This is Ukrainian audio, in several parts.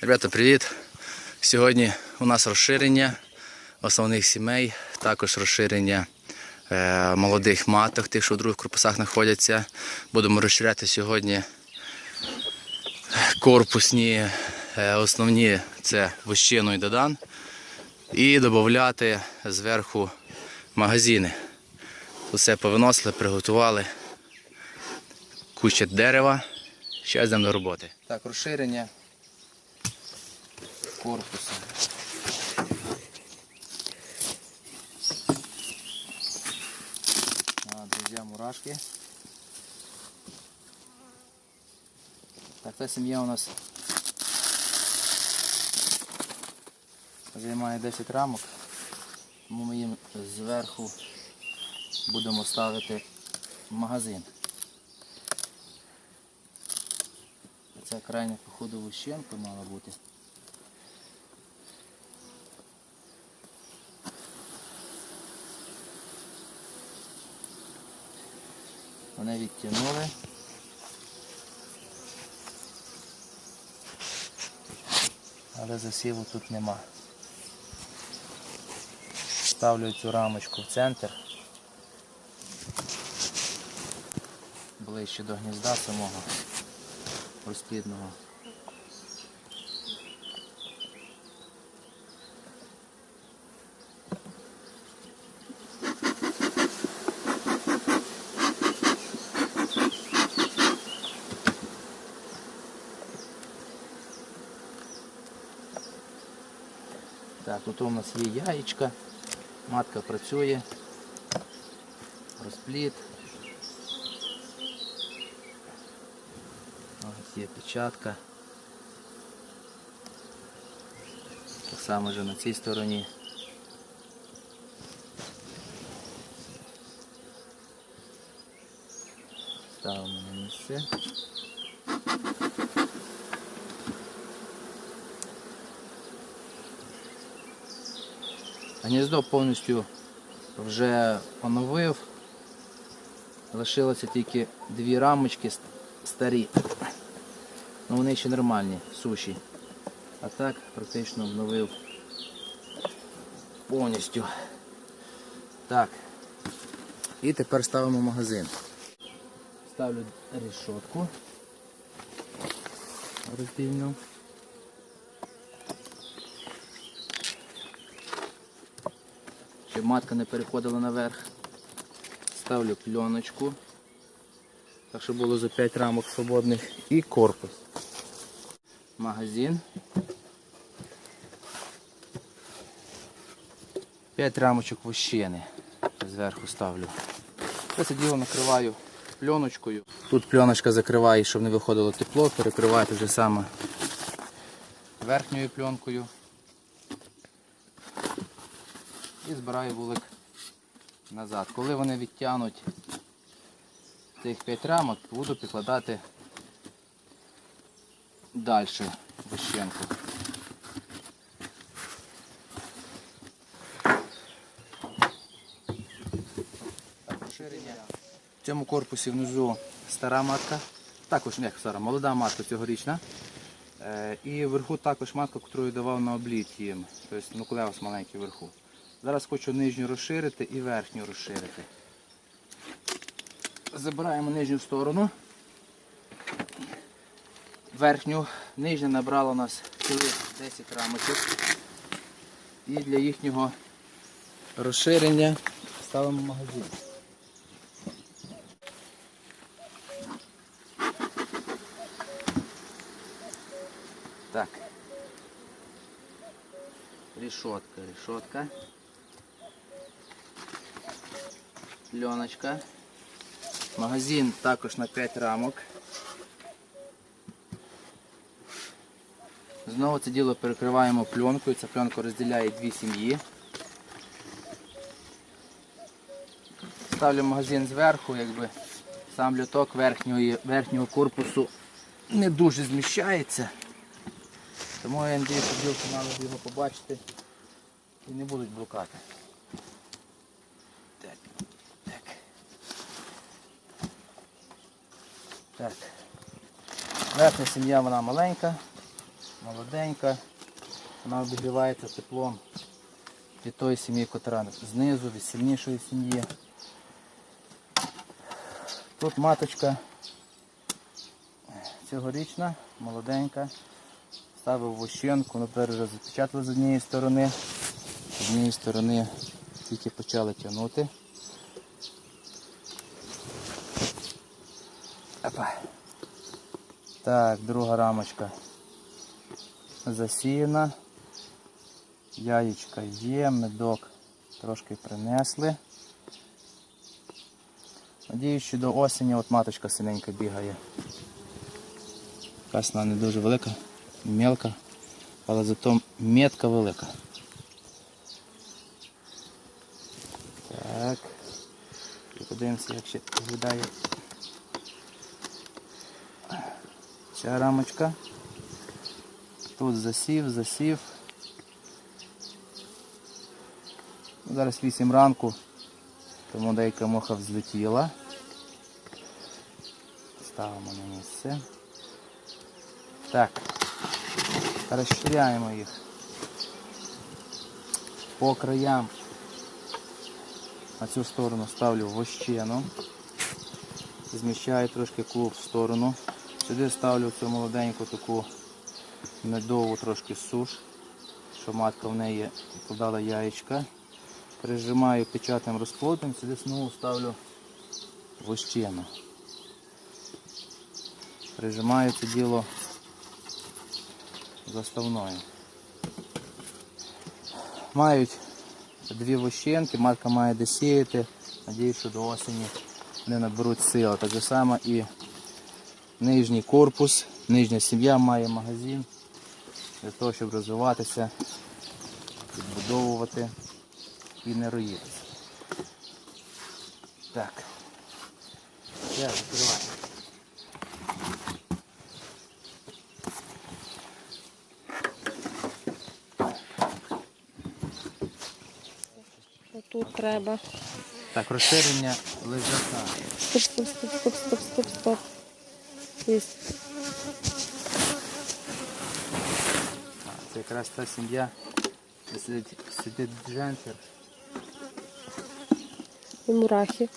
Ребята, привіт! Сьогодні у нас розширення основних сімей, також розширення е, молодих маток, тих, що в других корпусах знаходяться. Будемо розширяти сьогодні корпусні, е, основні це вощину і додан. І додати зверху магазини. Усе повиносили, приготували. Куча дерева. Зараз йдемо до роботи. Так, розширення корпусу. А, друзья, мурашки. Так, ця сім'я у нас займає 10 рамок, тому ми їм зверху будемо ставити магазин. Це крайня походу вищенка мала бути. Вони відтягнули. Але засіву тут нема. Ставлю цю рамочку в центр. Ближче до гнізда самого розплідного. Так, тут у нас є яєчка, матка працює, розплід. Ось є печатка. Так само вже на цій стороні. Ставимо на місце. Гніздо повністю вже оновив. Лишилося тільки дві рамочки старі. Ну вони ще нормальні, суші. А так практично обновив повністю. Так. І тепер ставимо магазин. Ставлю решетку роздільну. Щоб матка не переходила наверх. Ставлю пленочку. Так щоб було за 5 рамок свободних. І корпус. Магазин. 5 рамочок вощини. Зверху ставлю. Це діло накриваю пленочкою. Тут пленочка закриває, щоб не виходило тепло, перекриваю те же саме верхньою пленкою. І збираю вулик назад. Коли вони відтягнуть цих 5 рамок, буду підкладати далі вищенку. В цьому корпусі внизу стара матка, також не стара, молода матка цьогорічна. Е, І вверху також матка, яку я давав на обліт їм. Тобто нуклеус маленький вверху. Зараз хочу нижню розширити і верхню розширити. Забираємо нижню сторону. Верхню, нижня набрала у нас цілих 10 рамочок. І для їхнього розширення ставимо магазин. Так. Решетка, решетка. Пленочка. Магазин також на 5 рамок. Знову це діло перекриваємо пленкою. Ця пленка розділяє дві сім'ї. Ставлю магазин зверху, якби сам люток верхньої, верхнього корпусу не дуже зміщається. Тому я надію, що бджілки мали його побачити і не будуть блукати. Так, так. Так. Верхня сім'я вона маленька. молоденька. Вона обігрівається теплом від тої сім'ї, котра знизу, від сильнішої сім'ї. Тут маточка цьогорічна, молоденька. Ставив вощенку, ну тепер вже запечатали з однієї сторони. З однієї сторони тільки почали тягнути. Опа. Так, друга рамочка засіяна. Яєчка є, медок трошки принесли. Надіюсь, що до осені от маточка синенька бігає. Якась не дуже велика, мелка, але зато метка велика. Так. Подивимося, як ще виглядає ця рамочка. Тут засів, засів. Зараз 8 ранку, тому деяка муха взлетіла. Ставимо на місце. Так, розширяємо їх по краям. На цю сторону ставлю вощену. Зміщаю трошки клуб в сторону. Сюди ставлю цю молоденьку таку медову трошки суш, щоб матка в неї подала яєчка. Прижимаю печатним розплодом, сюди знову ставлю вощену. Прижимаю це діло заставною. Мають дві вощенки, матка має де сіяти. Надіюсь, що до осені вони наберуть сили. Так же само і нижній корпус, нижня сім'я має магазин для того, щоб розвиватися, відбудовувати і не роїтися. Так. Я закриваю. Тут треба. Так, розширення лежака. Стоп, стоп, стоп, стоп, стоп, стоп, стоп. Єсть. А, Це якраз та сім'я, сидить, сидить джентер. І мурахи.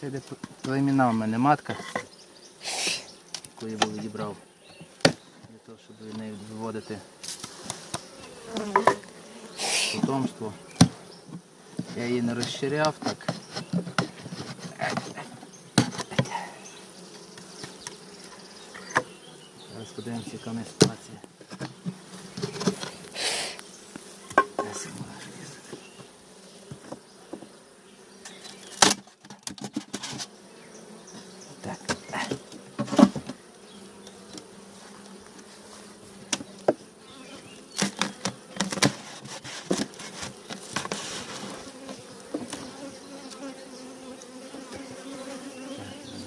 Це де племіна в мене матка, яку я відібрав. Того, нею виводити потомство. Я її не розширяв так. Зараз подивимося, яка не неї ситуація. Ось вона ж є. Так.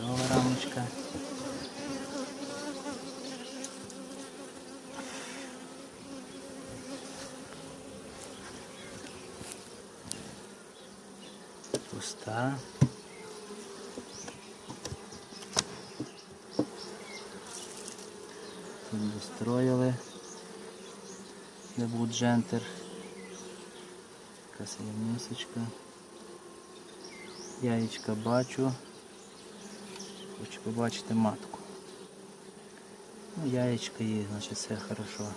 Нова рамочка. Пуста. Тут достроїли. Де був джентер. Така місочка. Яєчка бачу. Хочу побачити матку. Ну, яєчка є, значить все хорошо.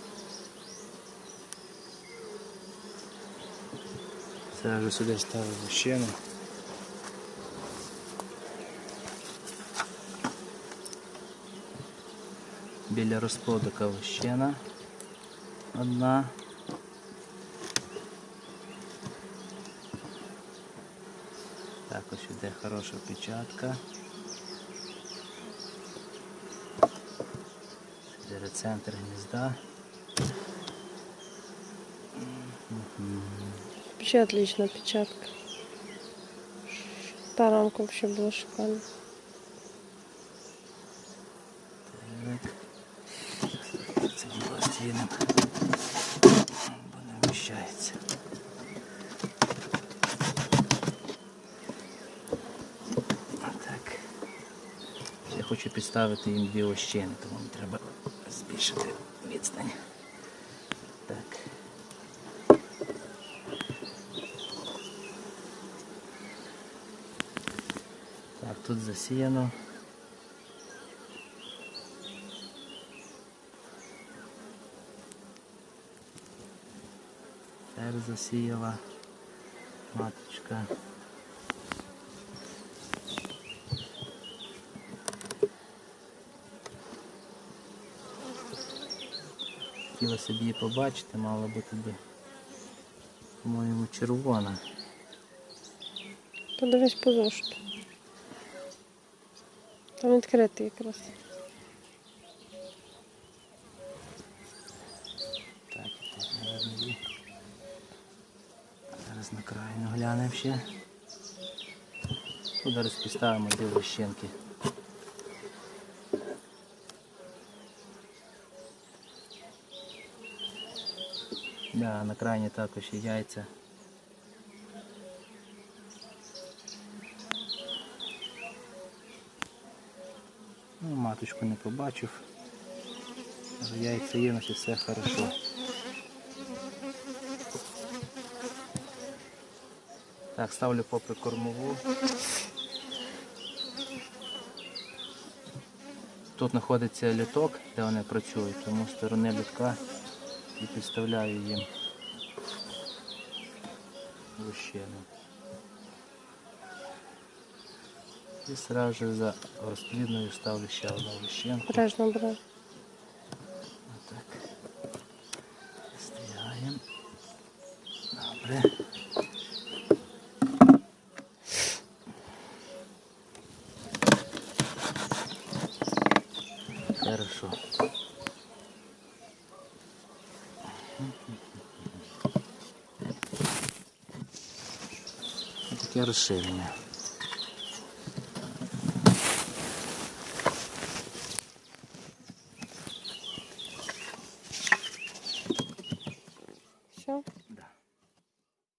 Це вже сюди ставив вощину. Біля розплодика вощина. Одна. Також іде хороша печатка. Сюди рецентр гнізда. Вообще отличная печатка. Та рамка вообще была шикарная. Це діло стінем. Будемо. Отак. Я хочу підставити їм дві ощини, тому треба збільшити відстань. Так. Так, тут засіяно. Тепер засіяла маточка. Хотілося б її побачити, бути би, по-моєму, червона. Подивись по. Там відкритий якраз. Так, і тут, мабуть, є. Зараз на крайну глянемо ще. Тут зараз підставимо дві лощинки. Да, на крайні також є яйця. Ну, маточку не побачив. Яйця є, значить все хорошо. Так, ставлю попри кормову. Тут знаходиться літок, де вони працюють, тому сторони літка і підставляю їм лущину. І одразу за розплідною ставлю ще одну лущинку. Обережно, обережно. Хорошо. Таке розширення.